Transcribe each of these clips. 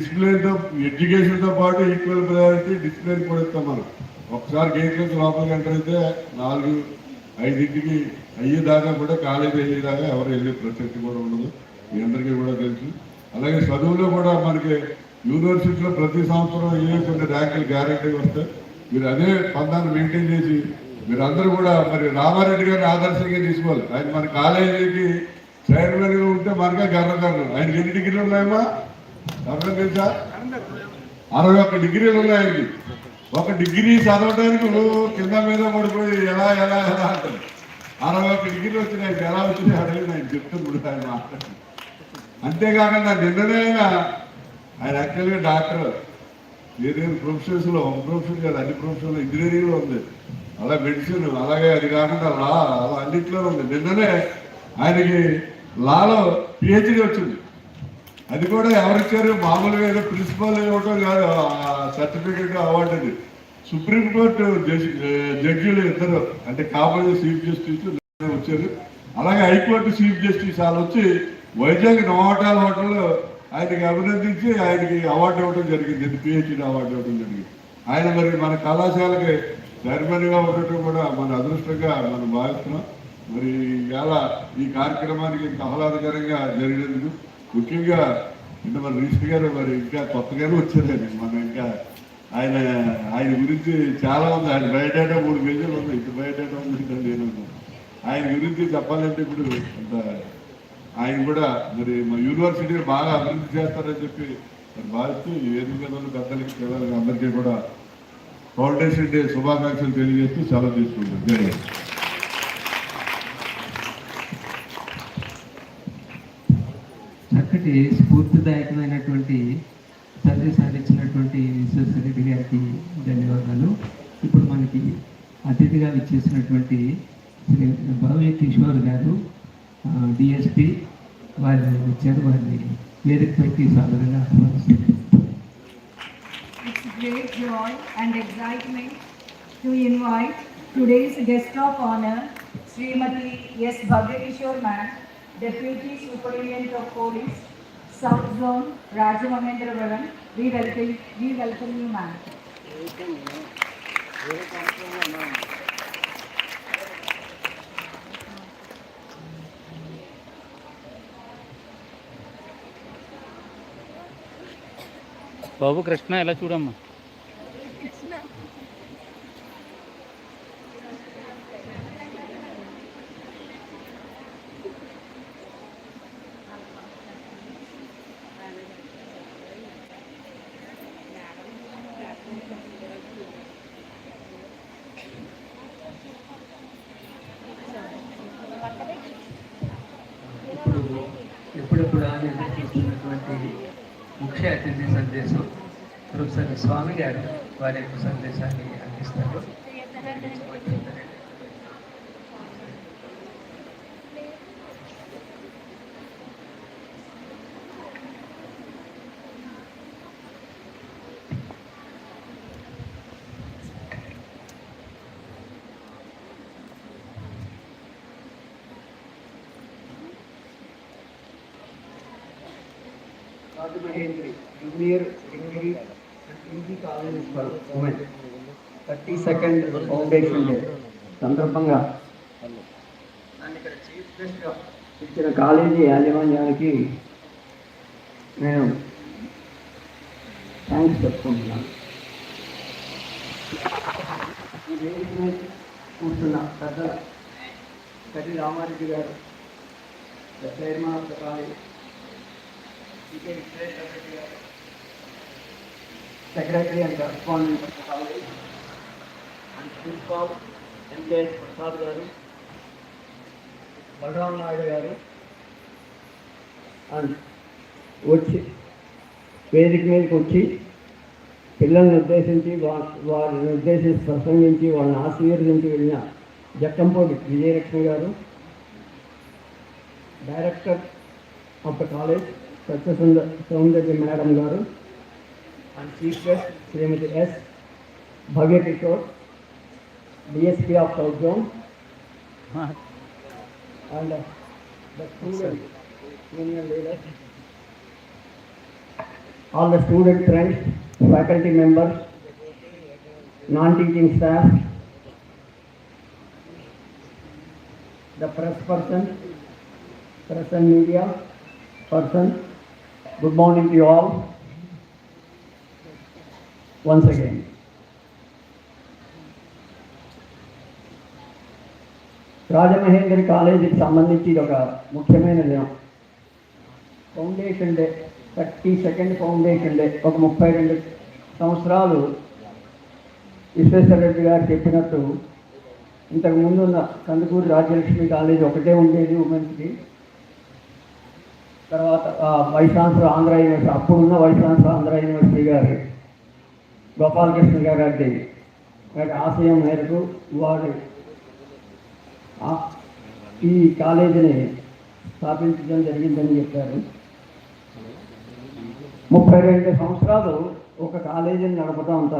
డిసిప్లిన్తో ఎడ్యుకేషన్తో పాటు equal priority discipline కూడా ఇస్తాం మనం ఒకసారి గేట్ నుంచి లోపలికి ఎంటర్ అయితే నాలుగు ఐదింటికి అయ్యేదాకా కూడా కాలేజీ అయ్యేదాకా ఎవరు వెళ్ళే ప్రసక్తి కూడా ఉండదు. మీ అందరికీ కూడా తెలుసు. అలాగే చదువులో కూడా మనకి యూనివర్సిటీలో ప్రతి సంవత్సరం ఏ కొన్ని ర్యాంకులు గ్యారెంటీ వస్తాయి మీరు అదే పందాన్ని మెయింటైన్ చేసి మీరు అందరూ కూడా మరి రామారెడ్డి గారిని ఆదర్శంగా తీసుకోవాలి. ఆయన మన కాలేజీకి చైర్మన్గా ఉంటే మనకే గర్వకారణం. ఆయనకి ఎన్ని డిగ్రీలు ఉన్నాయమ్మా? ఎవరికైనా తెలుసా? అరవై ఒక్క డిగ్రీలు ఉన్నాయి ఒక డిగ్రీ చదవడానికి నువ్వు కింద మీద పడిపోయి ఎలా ఎలా ఎలా అంటారు. అరవై ఒక్క డిగ్రీలు వచ్చినాయి ఎలా వచ్చినాయి అడవి నేను చెప్తున్నాడు ఆయన మాట్లాడి అంతేకాకుండా నిన్ననే ఆయన ఆయన యాక్చువల్గా డాక్టర్ ఏదైనా ప్రొఫెషన్స్లో ఒక ప్రొఫెషన్ కాదు అన్ని ప్రొఫెషన్ ఇంజనీరింగ్లో ఉంది. అలా మెడిసిన్ అలాగే అది కాకుండా లా అలా అన్నింటిలో ఉంది. నిన్ననే ఆయనకి లాలో పిహెచ్డి వచ్చింది. అది కూడా ఎవరిచ్చారు? మామూలుగా ఏదో ప్రిన్సిపల్ ఇవ్వటం కాదు సర్టిఫికేట్ అవార్డు అది సుప్రీంకోర్టు జడ్జీలు ఇద్దరు అంటే కాబోయే చీఫ్ జస్టిస్ వచ్చారు. అలాగే హైకోర్టు చీఫ్ జస్టిస్ వాళ్ళు వచ్చి వైజాగ్ నోటాల్ హోటల్లో ఆయనకి అభినందించి ఆయనకి అవార్డు ఇవ్వడం జరిగింది. ఇది పిహెచ్డి అవార్డు ఇవ్వడం జరిగింది. ఆయన మరి మన కళాశాలకి చైర్మన్గా ఉండటం కూడా మన అదృష్టంగా మనం భావిస్తున్నాం. మరి ఇవాళ ఈ కార్యక్రమానికి ఇంత ఆహ్లాదకరంగా జరిగినందుకు ముఖ్యంగా అంటే మన రిషి గారు మరి ఇంకా కొత్తగానే వచ్చారండి. మన ఇంకా ఆయన ఆయన గురించి చాలా ఉంది. ఆయన బయోడేటా మూడు పేజీలు ఉంది ఇంత బయోడేటా ఉంది నేను ఆయన గురించి చెప్పాలంటే ఇప్పుడు అంత ఆయన కూడా మరి మా యూనివర్సిటీని బాగా అభివృద్ధి చేస్తారని చెప్పి భావిస్తూ ఏడు వేదిక మీద పెద్దలకి పిల్లలకి అందరికీ కూడా ఫౌండేషన్ డే శుభాకాంక్షలు తెలియజేస్తూ సెలవు తీసుకుంటాం చక్కటి స్ఫూర్తిదాయకమైనటువంటి సందేశాలు ఇచ్చినటువంటి విశ్వేశ్వరరెడ్డి గారికి ధన్యవాదాలు. ఇప్పుడు మనకి అతిథిగా విచ్చేసినటువంటి శ్రీ భవ్య కిషోర్ గారు డిఎస్పి వారిని వచ్చారు. వారిని వేదిక పెట్టి సాధారణంగా ఆహ్వానిస్తున్నారు great joy and excitement to invite today's guest of honor, Srimati S. Bhagyakishore Ma'am, deputy super of police south zone Rajamahendravaram Babu Krishna ఎలా చూడమ్మా? ముఖ్య అతిథి సందేశం ప్రొఫెసర్ స్వామి గారు వారి యొక్క సందేశాన్ని అందిస్తారు. Rajamahendri junior degree PG college for women thirty second foundation day సందర్భంగా నన్ను ఇక్కడ చీఫ్ గెస్ట్గా ఇచ్చిన కాలేజీ యాజమాన్యానికి నేను థ్యాంక్స్ చెప్పుకుంటున్నాను. ఈ వేదిక కూర్చున్న పెద్దలు కటి రామారెడ్డి గారు the chairman of the college secretary and correspondent college. And principal MKS Prasad గారు బలరాం నాయుడు గారు అండ్ వచ్చి వేదిక మీదకి వచ్చి పిల్లల్ని ఉద్దేశించి వారిని ఉద్దేశించి ప్రసంగించి వాళ్ళని ఆశీర్వదించి వెళ్ళిన జక్కంపూడి విజయలక్ష్మి గారు director of the college. సత్యసుందర Soundarya madam గారు and chief guest Shrimati S Bhavya Kishore DSP of south zone and the student union leader all the student friends, faculty members, non-teaching staff, the press person, press and media person, good morning to you all. Once again. Rajamahendri కాలేజీకి సంబంధించి ఇది ఒక ముఖ్యమైన దినం foundation day thirty second foundation day ఒక ముప్పై రెండు సంవత్సరాలు విశ్వేశ్వర రెడ్డి గారు చెప్పినట్టు ఇంతకు ముందు ఉన్న కందుకూరు రాజ్యలక్ష్మి కాలేజీ ఒకటే ఉండేది ఉమెన్స్కి తర్వాత ఆ, వైస్ ఛాన్సలర్ ఆంధ్ర యూనివర్సిటీ అప్పుడున్న వైస్ ఛాన్సలర్ ఆంధ్ర యూనివర్సిటీ గారు గోపాలకృష్ణ గారి వారి ఆశయం మేరకు వారి ఈ కాలేజీని స్థాపించడం జరిగిందని చెప్పారు. ముప్పై రెండు సంవత్సరాలు ఒక కాలేజీని నడపడం అంత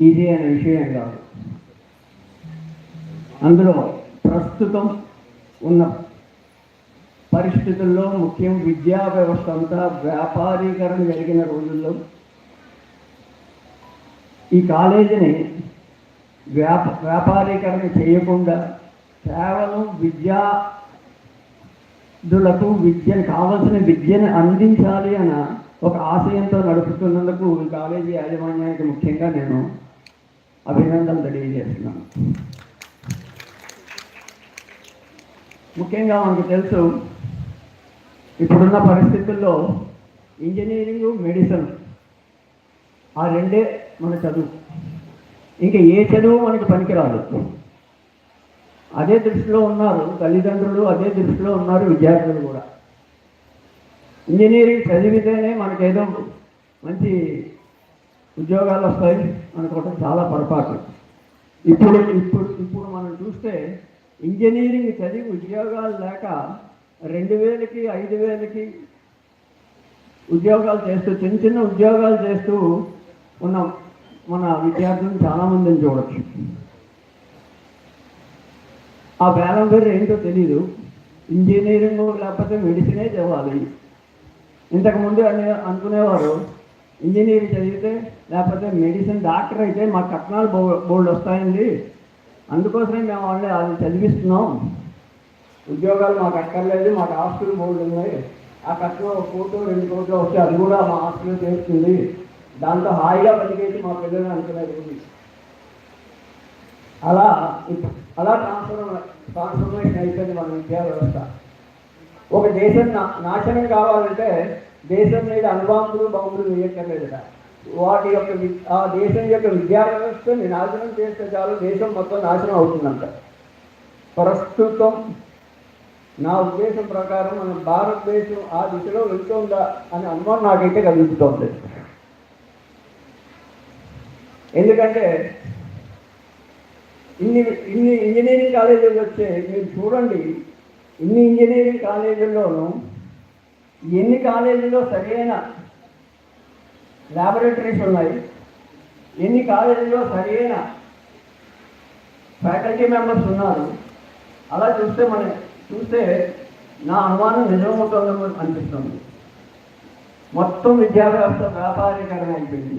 ఈజీ అనే విషయం కాదు. అందులో ప్రస్తుతం ఉన్న పరిస్థితుల్లో ముఖ్యం విద్యా వ్యవస్థ అంతా వ్యాపారీకరణ జరిగిన రోజుల్లో ఈ కాలేజీని వ్యాప వ్యాపారీకరణ చేయకుండా కేవలం విద్యార్థులకు విద్యను కావలసిన విద్యను అందించాలి అన్న ఒక ఆశయంతో నడుపుతున్నందుకు ఈ కాలేజీ యాజమాన్యానికి ముఖ్యంగా నేను అభినందనలు తెలియజేస్తున్నాను. ముఖ్యంగా మనకు తెలుసు ఇప్పుడున్న పరిస్థితుల్లో ఇంజనీరింగ్ మెడిసిన్ ఆ రెండే మన చదువు. ఇంకా ఏ చదువు మనకి పనికిరాదు. అదే దృష్టిలో ఉన్నారు తల్లిదండ్రులు అదే దృష్టిలో ఉన్నారు విద్యార్థులు కూడా. ఇంజనీరింగ్ చదివితేనే మనకేదో మంచి ఉద్యోగాలు వస్తాయి అనుకోవటం చాలా పొరపాటు. ఇప్పుడు ఇప్పుడు ఇప్పుడు మనం చూస్తే ఇంజనీరింగ్ చదివి ఉద్యోగాలు లేక రెండు వేలకి ఐదు వేలకి ఉద్యోగాలు చేస్తూ చిన్న చిన్న ఉద్యోగాలు చేస్తూ ఉన్న మన విద్యార్థులను చాలామందిని చూడొచ్చు. ఆ బేరం పేరు ఏంటో తెలీదు. ఇంజనీరింగ్ లేకపోతే మెడిసినే చదవాలి. ఇంతకుముందు అని అనుకునేవారు ఇంజనీరింగ్ చదివితే లేకపోతే మెడిసిన్ డాక్టర్ అయితే మా కట్నాలు బో బోల్డ్ వస్తాయండి. అందుకోసమే మేము వాళ్ళని అది చదివిస్తున్నాం. ఉద్యోగాలు మాకు అక్కర్లేదు మాకు ఆస్తులు మూడు ఉన్నాయి. ఆ కష్టం ఒక కోటు రెండు కోట్లు వస్తే అది కూడా మా ఆస్తులు చేస్తుంది. దాంతో హాయిగా బతికేసి మా పిల్లలు అనుకునేది అలా అలా ట్రాన్స్ఫర్ ట్రాన్స్ఫర్మేషన్ అయిపోయింది మన విద్యా వ్యవస్థ. ఒక దేశం నా- నాశనం కావాలంటే దేశం మీద అనుభవంతులు బాంబులు వేయక్కర్లేదుట. వాటి యొక్క ఆ దేశం యొక్క విద్యా వ్యవస్థని నాశనం చేస్తే చాలు దేశం మొత్తం నాశనం అవుతుందంట. ప్రస్తుతం నా ఉద్దేశం ప్రకారం మన భారతదేశం ఆ దిశలో వెళ్తుందా అని అనుమానం నాకైతే కలుగుతుంది ఎందుకంటే ఇన్ని ఇన్ని ఇంజనీరింగ్ కాలేజీలు వచ్చే మీరు చూడండి ఇన్ని ఇంజనీరింగ్ కాలేజీల్లోనూ ఎన్ని కాలేజీల్లో సరైన ల్యాబొరేటరీస్ ఉన్నాయి ఎన్ని కాలేజీల్లో సరైన ఫ్యాకల్టీ మెంబర్స్ ఉన్నారు అలా చూస్తే మన చూస్తే నా అనుమానం నిజమవుతుందేమో అనిపిస్తుంది. మొత్తం విద్యా వ్యవస్థ వ్యాపారీకరణ అయిపోయింది.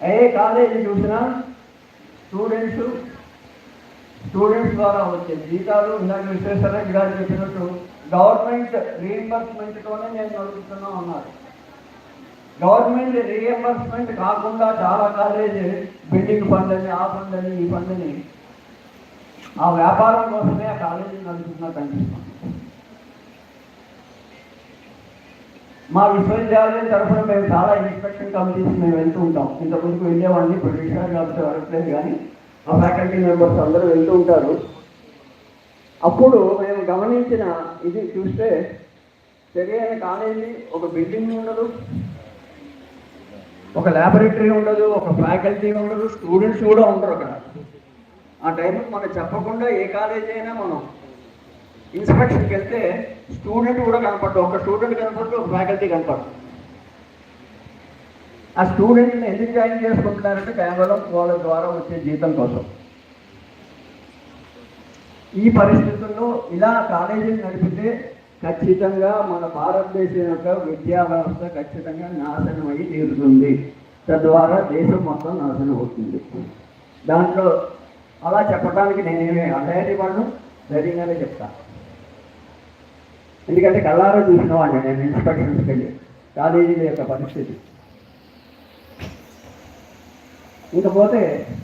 ఏ కాలేజీ చూసినా స్టూడెంట్స్ స్టూడెంట్స్ ద్వారా వచ్చే జీతాలు ఇందాక విశ్వేశ్వరరెడ్డి గారు చెప్పినట్టు గవర్నమెంట్ రీఎంబర్స్మెంట్తోనే నేను నడుపుతున్నా ఉన్నారు గవర్నమెంట్ రీఎంబర్స్మెంట్ కాకుండా చాలా కాలేజీ బిల్డింగ్ ఫండ్ అని ఆ ఫండ్ అని ఈ ఫండ్ అని ఆ వ్యాపారం కోసమే ఆ కాలేజీ నడుపుతున్నట్టు అనిపిస్తుంది మా విశ్వవిద్యాలయం తరఫున మేము చాలా ఇన్స్పెక్షన్ కమిటీస్ మేము వెళ్తూ ఉంటాం. ఇంతకుముందుకు వెళ్ళేవాడిని ఇప్పుడు రిజిస్ట్రార్ కాబట్టి వెళ్ళట్లేదు కానీ ఆ ఫ్యాకల్టీ మెంబర్స్ అందరూ వెళ్తూ ఉంటారు. అప్పుడు మేము గమనించిన ఇది చూస్తే సరైన కాలేజీ ఒక బిల్డింగ్ ఉండదు ఒక ల్యాబొరేటరీ ఉండదు ఒక ఫ్యాకల్టీ ఉండదు స్టూడెంట్స్ కూడా ఉండరు అక్కడ. ఆ టైంలో మనం చెప్పకుండా ఏ కాలేజీ అయినా మనం ఇన్స్పెక్షన్కి వెళ్తే స్టూడెంట్ కూడా కనపడ్డు ఒక స్టూడెంట్ కనపడ్డు ఒక ఫ్యాకల్టీ కనపడదు. ఆ స్టూడెంట్ని ఎందుకు జాయిన్ చేసుకుంటున్నారంటే కేవలం వాళ్ళ ద్వారా వచ్చే జీతం కోసం. ఈ పరిస్థితుల్లో ఇలా కాలేజీలు నడిపితే ఖచ్చితంగా మన భారతదేశం యొక్క విద్యా వ్యవస్థ ఖచ్చితంగా నాశనం అయి తీరుతుంది. తద్వారా దేశం మొత్తం నాశనం అవుతుంది దాంట్లో అలా చెప్పడానికి నేనేమి. అధైర్యపడను ధైర్యంగానే చెప్తా. ఎందుకంటే కళ్ళారా చూసిన వాడిని నేను ఇన్స్పెక్షన్స్కి వెళ్ళి. కాలేజీల యొక్క పరిస్థితి. ఇంకపోతే